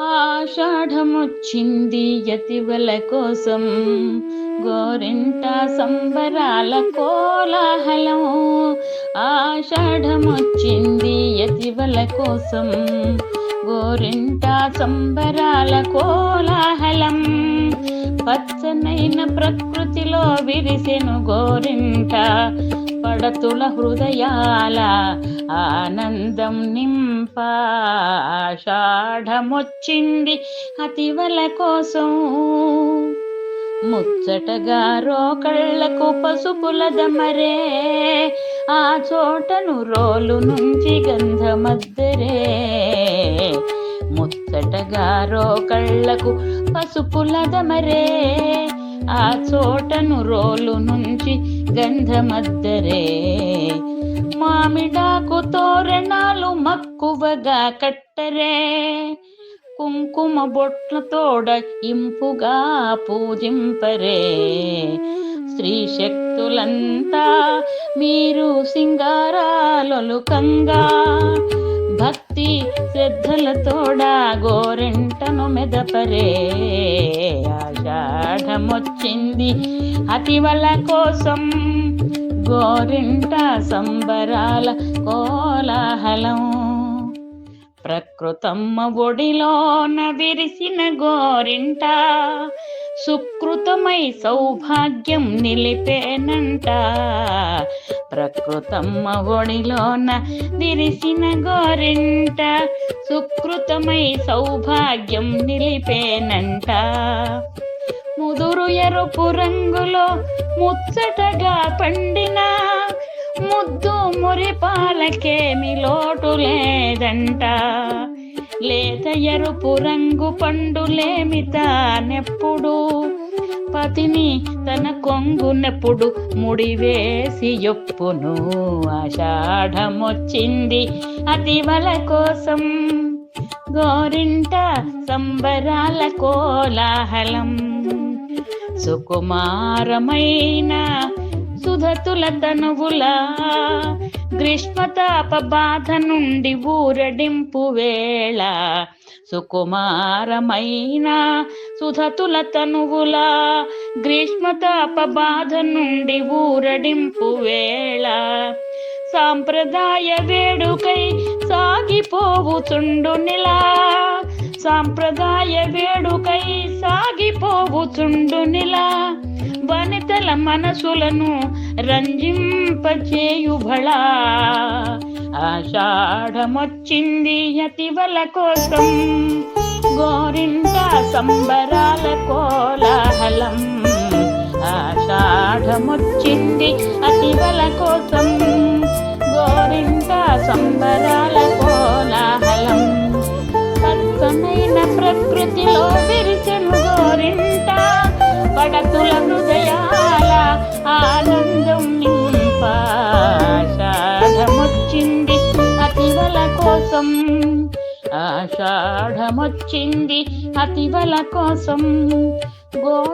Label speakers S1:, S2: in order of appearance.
S1: ఆషాఢమొచ్చింది యతివల కోసం. గోరింట సంబరాల కోలాహలం. ఆషాఢమొచ్చింది యతివల కోసం. గోరింట సంబరాల కోలాహలం. పచ్చనైన ప్రకృతిలో విరిసెను గోరింట. పడతుల హృదయాల ఆనందం నింప ఆషాఢమొచ్చింది అతివల కోసం. ముచ్చటగా రోకళ్ళకు పసుపుల దమరే ఆ చోటను రోలు నుంచి గంధమద్దరే. ముచ్చటగా రోకళ్ళకు పసుపుల దమరే ఆ చోటను రోలు నుంచి గంధమద్దరే. మామిడాకు తోరణాలు మక్కువగా కట్టరే. కుంకుమ బొట్ల తోడ ఇంపుగా పూజింపరే. స్త్రీ శక్తులంతా మీరు సింగారాలొలుకంగా భక్తి శ్రద్ధలతోడ గోరెంటను మెదపరే. ఆషాఢమొచ్చింది అతివల కోసం గోరింట సంబరాల కోలాహలం. ప్రకృతమ్మ ఒడిలోన విరిసిన గోరింట సుకృతమై సౌభాగ్యం నిలిపేనంట. ప్రకృతమ్మ ఒడిలోన విరిసిన గోరింట సుకృతమై సౌభాగ్యం నిలిపేనంట. ముదురు ఎరుపు రంగులో ముచ్చటగా పండిన ముద్దు మురిపాలకేమి లోటు లేదంట. లేత ఎరుపు రంగు పండులేమి తానెప్పుడు? పతిని తన కొంగునెప్పుడు ముడివేసి ఎప్పును ఆషాఢమొచ్చింది అతివల కోసం. గోరింట సంబరాల కోలాహలం. సుకుమారమైన సుధతుల తనువుల గ్రీష్మతాప బాధ నుండి ఊరడింపు వేళ. సుకుమారమైన సుధతుల తనువుల గ్రీష్మతాప బాధ నుండి ఊరడింపు వేళ. సాంప్రదాయ వేడుకై సాగిపోవుచుండు నిలా. సాంప్రదాయ వేడుకై సాగిపోవుచుండు నిలా. వనితల మనసులను రంజింపచేయు భళా ఆషాఢమొచ్చింది అతివల కోసం. గోరింట సంబరాల కోలాహలం. ఆషాఢమొచ్చింది అతివల కోసం. గోరింట సంబరాల కోలాహలం. అర్థమైన ప్రకృతిలో పడతుల హృదయాల ఆనందం నింపాషాఢమొచ్చింది అతివల కోసం. ఆషాఢమొచ్చింది అతివల కోసం. గోరి